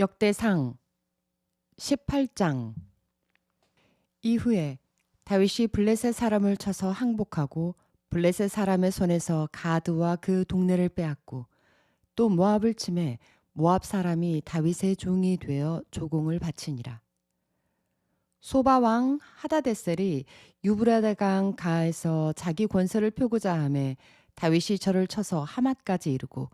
역대상 18장 이후에 다윗이 블레셋 사람을 쳐서 항복하고 블레셋 사람의 손에서 가드와 그 동네를 빼앗고 또 모압을 침해 모압 사람이 다윗의 종이 되어 조공을 바치니라. 소바 왕 하다데셀이 유브라데강 가에서 자기 권세를 펴고자 하매 다윗이 저를 쳐서 하맛까지 이르고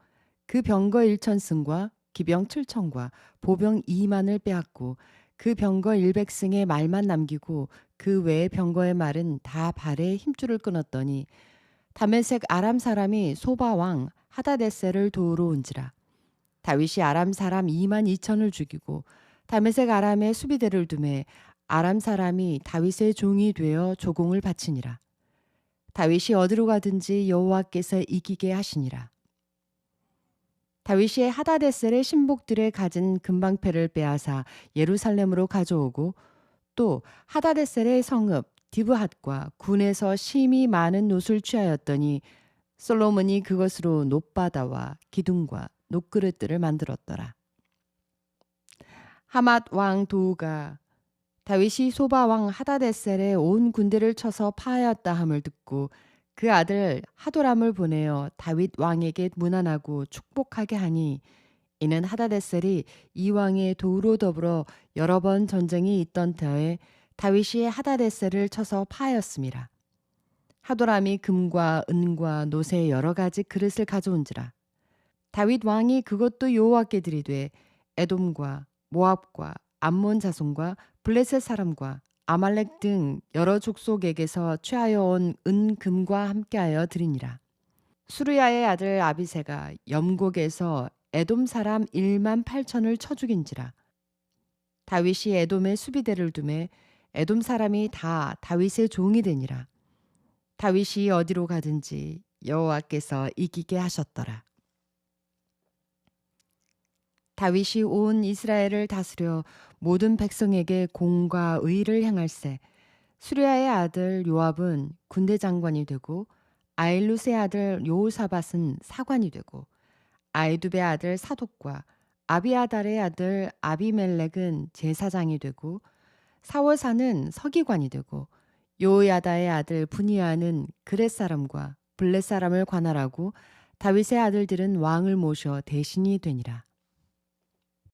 그 병거 1천승과 기병 7천과 보병 2만을 빼앗고 그 병거 100승의 말만 남기고 그 외의 병거의 말은 다 발에 힘줄을 끊었더니 다메섹 아람 사람이 소바 왕 하다데셀을 도우러 온지라. 다윗이 아람 사람 2만 2천을 죽이고 다메섹 아람의 수비대를 두매 아람 사람이 다윗의 종이 되어 조공을 바치니라. 다윗이 어디로 가든지 여호와께서 이기게 하시니라 다윗이 하다데셀의 신복들의 가진 금방패를 빼앗아 예루살렘으로 가져오고 또 하다데셀의 성읍 디브핫과 군에서 심히 많은 노을 취하였더니 솔로몬이 그것으로 높바다와 기둥과 녹그릇들을 만들었더라. 하맛 왕 도우가 다윗이 소바 왕 하다데셀의 온 군대를 쳐서 파하였다 함을 듣고 그 아들 하도람을 보내어 다윗 왕에게 문안하고 축복하게 하니 이는 하다데셀이 이 왕의 도우로 더불어 여러 번 전쟁이 있던 터에 다윗이 하다데셀을 쳐서 파하였음이라. 하도람이 금과 은과 노새 여러 가지 그릇을 가져온지라. 다윗 왕이 그것도 여호와께 드리되 에돔과 모압과 암몬 자손과 블레셋 사람과 아말렉 등 여러 족속에게서 취하여 온 은 금과 함께하여 드리니라. 수르야의 아들 아비세가 염곡에서 에돔 사람 1만 8천을 쳐 죽인지라. 다윗이 에돔의 수비대를 두매 에돔 사람이 다 다윗의 종이 되니라. 다윗이 어디로 가든지 여호와께서 이기게 하셨더라. 다윗이 온 이스라엘을 다스려 모든 백성에게 공과 의를 행할세 수리아의 아들 요압은 군대 장관이 되고 아일루스의 아들 요사밧은 사관이 되고 아이두베 아들 사독과 아비아달의 아들 아비멜렉은 제사장이 되고 사월사는 서기관이 되고 요야다의 아들 분이아는 그렛 사람과 블렛 사람을 관할하고 다윗의 아들들은 왕을 모셔 대신이 되니라.